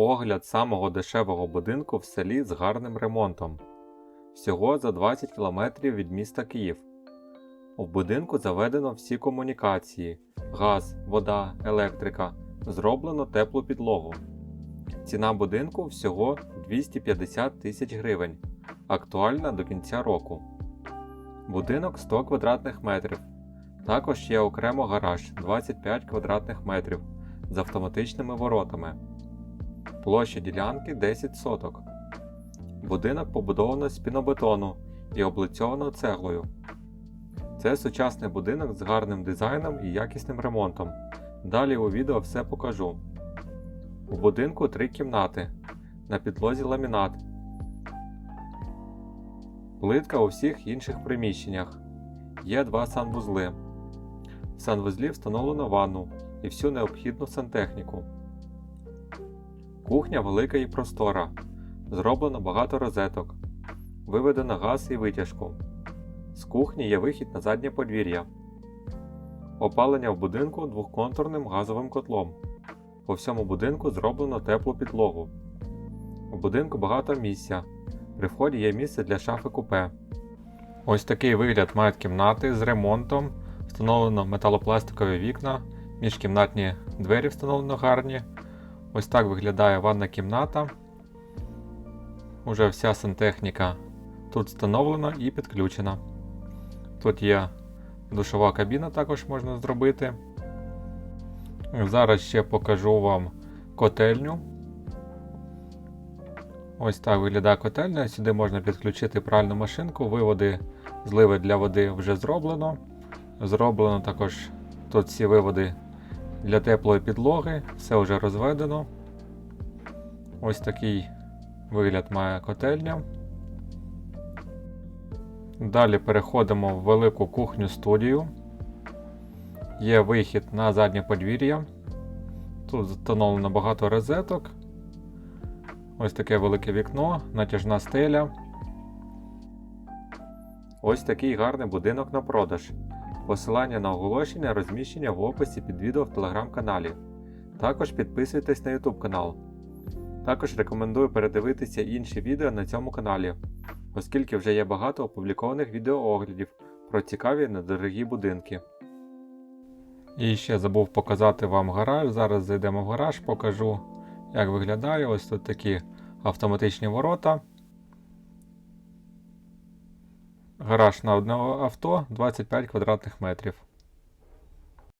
Огляд самого дешевого будинку в селі з гарним ремонтом. Всього за 20 км від міста Київ. У будинку заведено всі комунікації: газ, вода, електрика. Зроблено теплу підлогу. Ціна будинку всього 250 тисяч гривень. Актуальна до кінця року. Будинок 100 квадратних метрів. Також є окремо гараж 25 квадратних метрів з автоматичними воротами. Площа ділянки 10 соток. Будинок побудовано з пінобетону і облицьовано цеглою. Це сучасний будинок з гарним дизайном і якісним ремонтом. Далі у відео все покажу. У будинку три кімнати. На підлозі ламінат. Плитка у всіх інших приміщеннях. Є два санвузли. В санвузлі встановлено ванну і всю необхідну сантехніку. Кухня велика і простора. Зроблено багато розеток. Виведено газ і витяжку. З кухні є вихід на заднє подвір'я. Опалення в будинку двохконтурним газовим котлом. По всьому будинку зроблено теплу підлогу. У будинку багато місця. При вході є місце для шафи купе. Ось такий вигляд мають кімнати з ремонтом. Встановлено металопластикові вікна, міжкімнатні двері встановлено гарні. Ось так виглядає ванна кімната. Уже вся сантехніка тут встановлена і підключена. Тут є душова кабіна, також можна зробити. Зараз ще покажу вам котельню. Ось так виглядає котельня. Сюди можна підключити пральну машинку, виводи зливи для води вже зроблено. Зроблено також тут всі виводи для теплої підлоги, все вже розведено. Ось такий вигляд має котельня. Далі переходимо в велику кухню студію. Є вихід на заднє подвір'я. Тут встановлено багато розеток. Ось таке велике вікно, натяжна стеля. Ось такий гарний будинок на продаж. Посилання на оголошення розміщення в описі під відео в телеграм-каналі. Також підписуйтесь на YouTube канал. Також рекомендую передивитися інші відео на цьому каналі, оскільки вже є багато опублікованих відеооглядів про цікаві недорогі будинки. І ще забув показати вам гараж. Зараз зайдемо в гараж, покажу, як виглядає. Ось тут такі автоматичні ворота. Гараж на одне авто 25 квадратних метрів.